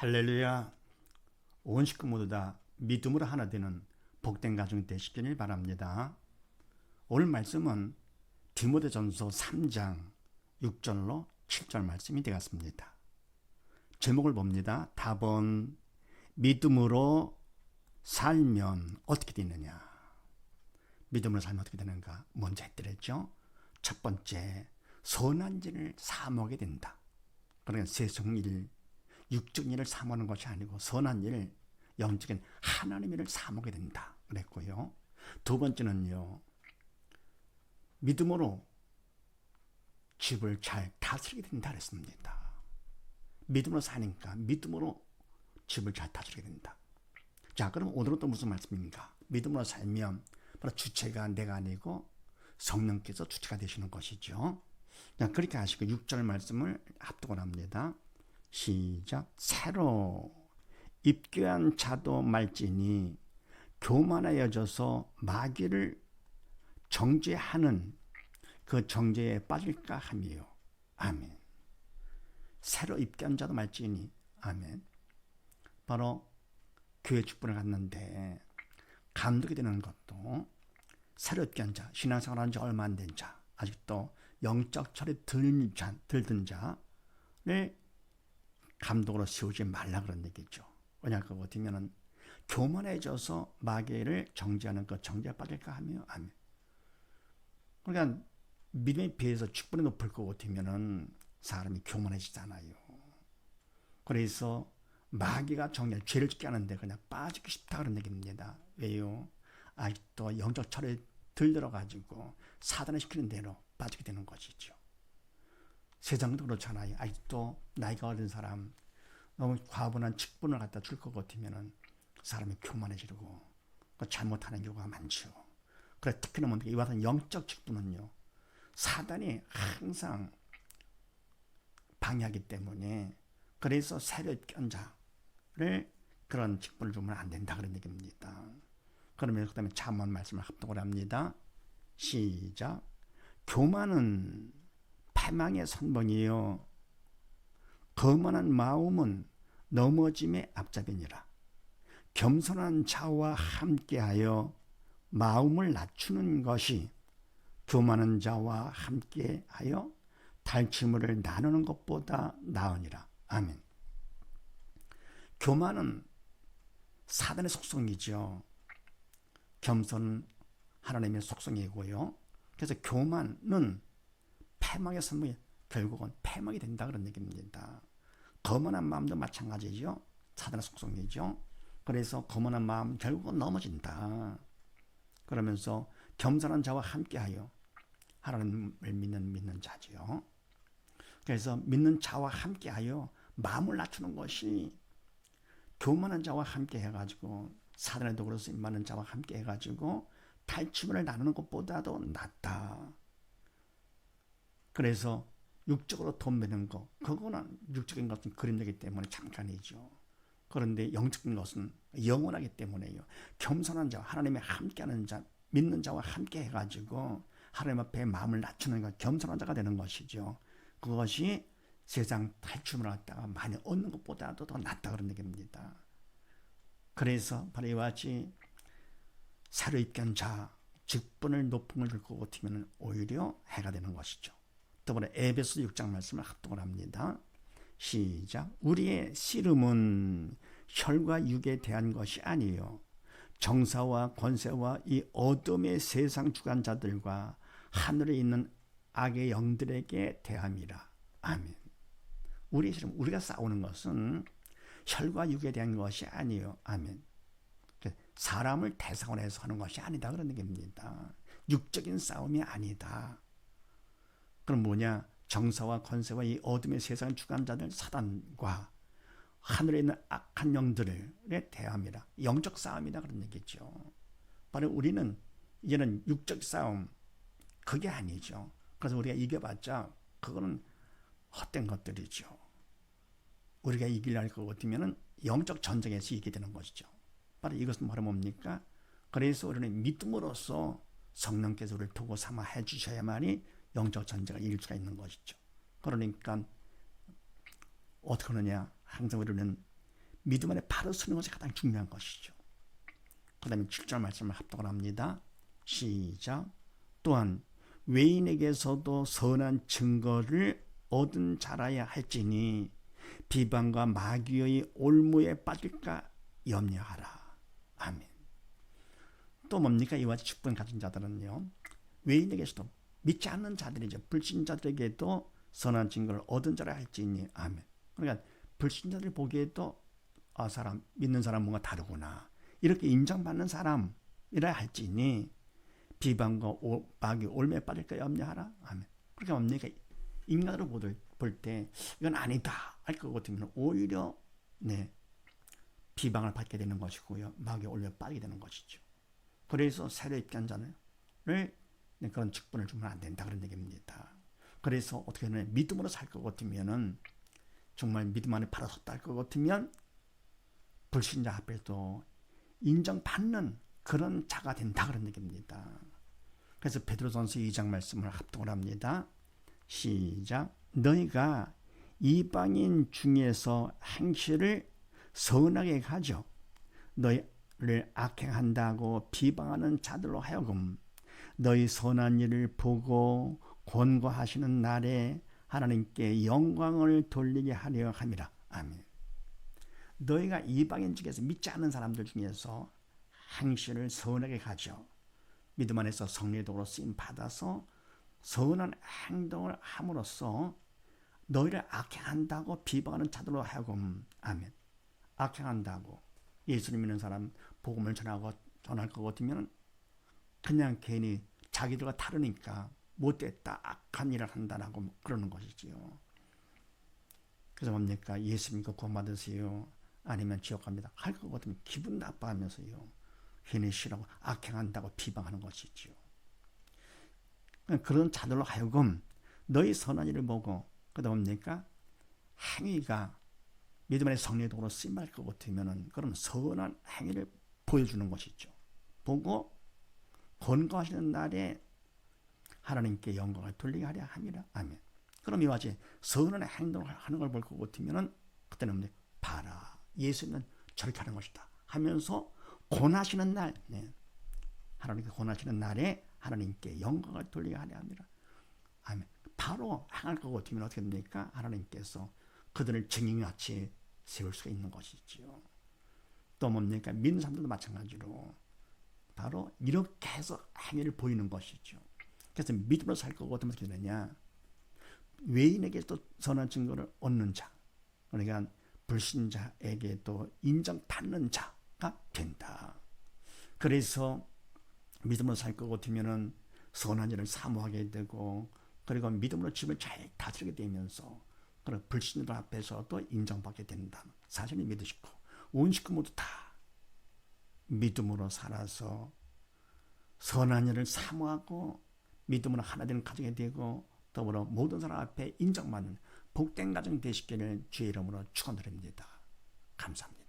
할렐루야. 온 식구 모두 다 믿음으로 하나 되는 복된 가정 되시기를 바랍니다. 오늘 말씀은 디모데전서 3장 6절로 7절 말씀이 되겠습니다. 제목을 봅니다. 답은 믿음으로 살면 어떻게 되느냐? 믿음으로 살면 어떻게 되는가? 먼저 했더랬죠. 첫 번째, 선한 일을 사모하게 된다. 그러니까 세성일, 육적 일을 사모하는 것이 아니고 선한 일, 영적인 하나님의 일을 사모하게 된다. 그랬고요. 두 번째는요. 믿음으로 집을 잘 다스리게 된다 그랬습니다. 믿음으로 사니까 믿음으로 집을 잘 다스리게 된다. 자, 그럼 오늘은 또 무슨 말씀입니까? 믿음으로 살면 바로 주체가 내가 아니고 성령께서 주체가 되시는 것이죠. 자, 그렇게 하시고 6절 말씀을 합독을 합니다. 시작. 새로 입교한 자도 말지니 교만하여져서 마귀를 정죄하는 그 정죄에 빠질까 하며 아멘. 새로 입교한 자도 말지니 아멘. 바로 교회 축복을 갖는데 감독이 되는 것도 새로 입교한 자, 신앙생활 한지 얼마 안 된 자, 아직도 영적 철이 들 자, 들든 자를 감독으로 세우지 말라 그런 얘기죠. 왜냐 그거 어면은 교만해져서 마귀를 정죄하는 그 정죄에 빠질까 하며 아멘. 그러니까 믿음에 비해서 축복이 높을 것 같으면은 사람이 교만해지잖아요. 그래서 마귀가 정말 죄를 짓게 하는데 그냥 빠지기 쉽다 그런 얘기입니다. 왜요? 아직도 영적 철에 들들어가지고 사단을 시키는 대로 빠지게 되는 것이죠. 세상도 그렇잖아요. 아직도 나이가 어린 사람 너무 과분한 직분을 갖다 줄 것 같으면은 사람이 교만해지고 그 잘못하는 경우가 많죠. 그래 특히나 뭐 이와 같은 영적 직분은요. 사단이 항상 방해하기 때문에 그래서 새로 입견 자를 그런 직분을 주면 안 된다 그런 얘기입니다. 그러면 그다음에 잠언 말씀을 합독을 합니다. 시작. 교만은 패망의 선봉이요 거만한 마음은 넘어짐의 앞잡이니라. 겸손한 자와 함께하여 마음을 낮추는 것이 교만한 자와 함께하여 달치물을 나누는 것보다 나으니라. 아멘. 교만은 사단의 속성이죠. 겸손은 하나님의 속성이고요. 그래서 교만은 패망의 선물이 결국은 패망이 된다 그런 얘기입니다. 거만한 마음도 마찬가지죠. 사단의 속성이죠. 그래서 거만한 마음 결국은 넘어진다. 그러면서 겸손한 자와 함께하여 하나님을 믿는 믿는 자지요. 그래서 믿는 자와 함께하여 마음을 낮추는 것이 교만한 자와 함께 해가지고 사단의 도구로 쓰임 많은 자와 함께 해가지고 탈취물을 나누는 것보다도 낫다. 그래서 육적으로 돈 버는 거, 그거는 육적인 것은 그림되기 때문에 잠깐이죠. 그런데 영적인 것은 영원하기 때문에요. 겸손한 자, 하나님의 함께하는 자, 믿는 자와 함께 해가지고 하나님 앞에 마음을 낮추는 것, 겸손한 자가 되는 것이죠. 그것이 세상 탈춤을 갖다가 많이 얻는 것보다도 더 낫다 그런 얘기입니다. 그래서 바로 이와 같이 새로 입견 자, 직분을 높은 걸줄것 같으면 오히려 해가 되는 것이죠. 더불어 에베소 6장 말씀을 합독을 합니다. 시작. 우리의 씨름은 혈과 육에 대한 것이 아니요 정사와 권세와 이 어둠의 세상 주관자들과 하늘에 있는 악의 영들에게 대함이라. 아멘. 우리 씨름 우리가 싸우는 것은 혈과 육에 대한 것이 아니요 아멘. 사람을 대상으로 해서 하는 것이 아니다 그런 얘기입니다. 육적인 싸움이 아니다. 그럼 뭐냐? 정사와 권세와 이 어둠의 세상 주관자들 사단과 하늘에 있는 악한 영들에 대함이라. 영적 싸움이다 그런 얘기죠. 바로 우리는 이제는 육적 싸움 그게 아니죠. 그래서 우리가 이겨봤자 그거는 헛된 것들이죠. 우리가 이기려 할것 같으면 영적 전쟁에서 이기게 되는 것이죠. 바로 이것은 바로 뭡니까? 그래서 우리는 믿음으로써 성령께서 우리를 도구 삼아 해주셔야만이 영적 전쟁을 이길 수가 있는 것이죠. 그러니까 어떻게 하느냐? 항상 우리는 믿음 안에 바로 서는 것이 가장 중요한 것이죠. 그 다음에 7절 말씀을 합독을 합니다. 시작. 또한 외인에게서도 선한 증거를 얻은 자라야 할지니 비방과 마귀의 올무에 빠질까 염려하라. 아멘. 또 뭡니까? 이와 같이 축복을 가진 자들은요. 외인에게서도 믿지 않는 자들이죠. 불신자들에게도 선한 증거를 얻은 자라 할지니 아멘. 그러니까 불신자들 보기에도 아 사람 믿는 사람 뭔가 다르구나 이렇게 인정받는 사람이라 할지니 비방과 오, 마귀 올매 빠질까 염려하라 아멘. 그러니까 뭡니까? 인간으로 볼 때 이건 아니다 할 것 같으면 오히려 네 비방을 받게 되는 것이고요. 마귀 올매 빠지게 되는 것이죠. 그래서 새로 입견 자를 그런 직분을 주면 안 된다 그런 얘기입니다. 그래서 어떻게 하면 믿음으로 살 것 같으면은 정말 믿음 안에 바로 섰다 할 것 같으면 불신자 앞에도 인정받는 그런 자가 된다 그런 얘기입니다. 그래서 베드로 전서 2장 말씀을 합동을 합니다. 시작. 너희가 이방인 중에서 행실을 선하게 가져 너희를 악행한다고 비방하는 자들로 하여금 너희 선한 일을 보고 권고하시는 날에 하나님께 영광을 돌리게 하려 함이라. 아멘. 너희가 이방인 중에서 믿지 않는 사람들 중에서 행실을 선하게 가져 믿음 안에서 성례도로 쓰임 받아서 선한 행동을 함으로써 너희를 악행한다고 비방하는 자들로 하여금 아멘. 악행한다고 예수님 믿는 사람 복음을 전하고 전할 것 같으면 그냥 괜히 자기들과 다르니까 못됐다 악한 일을 한다라고 그러는 것이지요. 그래서 뭡니까 예수 믿고 구원받으세요. 아니면 지옥 갑니다. 할 것 같으면 기분 나빠하면서요. 괜히 싫어하고 악행한다고 비방하는 것이지요. 그런 자들로 하여금 너희 선한 일을 보고 그다음 뭡니까 행위가 믿음 안에 성례도로 쓰임할 것 같으면은 그런 선한 행위를 보여주는 것이죠. 보고 권고하시는 날에 하나님께 영광을 돌리게 하려 함이라. 아멘. 그럼 이와 같이 선한 행동을 하는 걸 볼 것 같으면은 그때는 뭐 봐라. 예수는 저렇게 하는 것이다. 하면서 권하시는 날, 네. 하나님께 권하시는 날에 하나님께 영광을 돌리게 하려 합니다. 아멘. 바로 행할 것 같으면 어떻게 됩니까? 하나님께서 그들을 증인같이 세울 수가 있는 것이지요. 또 뭡니까? 믿는 사람들도 마찬가지로 바로 이렇게 해서 행위를 보이는 것이죠. 그래서 믿음으로 살 거고 어떻게 되느냐? 외인에게도 선한 증거를 얻는 자, 그러니까 불신자에게도 인정받는 자가 된다. 그래서 믿음으로 살것 같으면은 선한 일을 사모하게 되고 그리고 믿음으로 집을 잘 다스리게 되면서 그런 불신들 앞에서도 인정받게 된다. 사실을 믿으시고 온 식구 모두 다 믿음으로 살아서 선한 일을 사모하고 믿음으로 하나 되는 가정이 되고 더불어 모든 사람 앞에 인정받는 복된 가정 되시기를 주의 이름으로 축원드립니다. 감사합니다.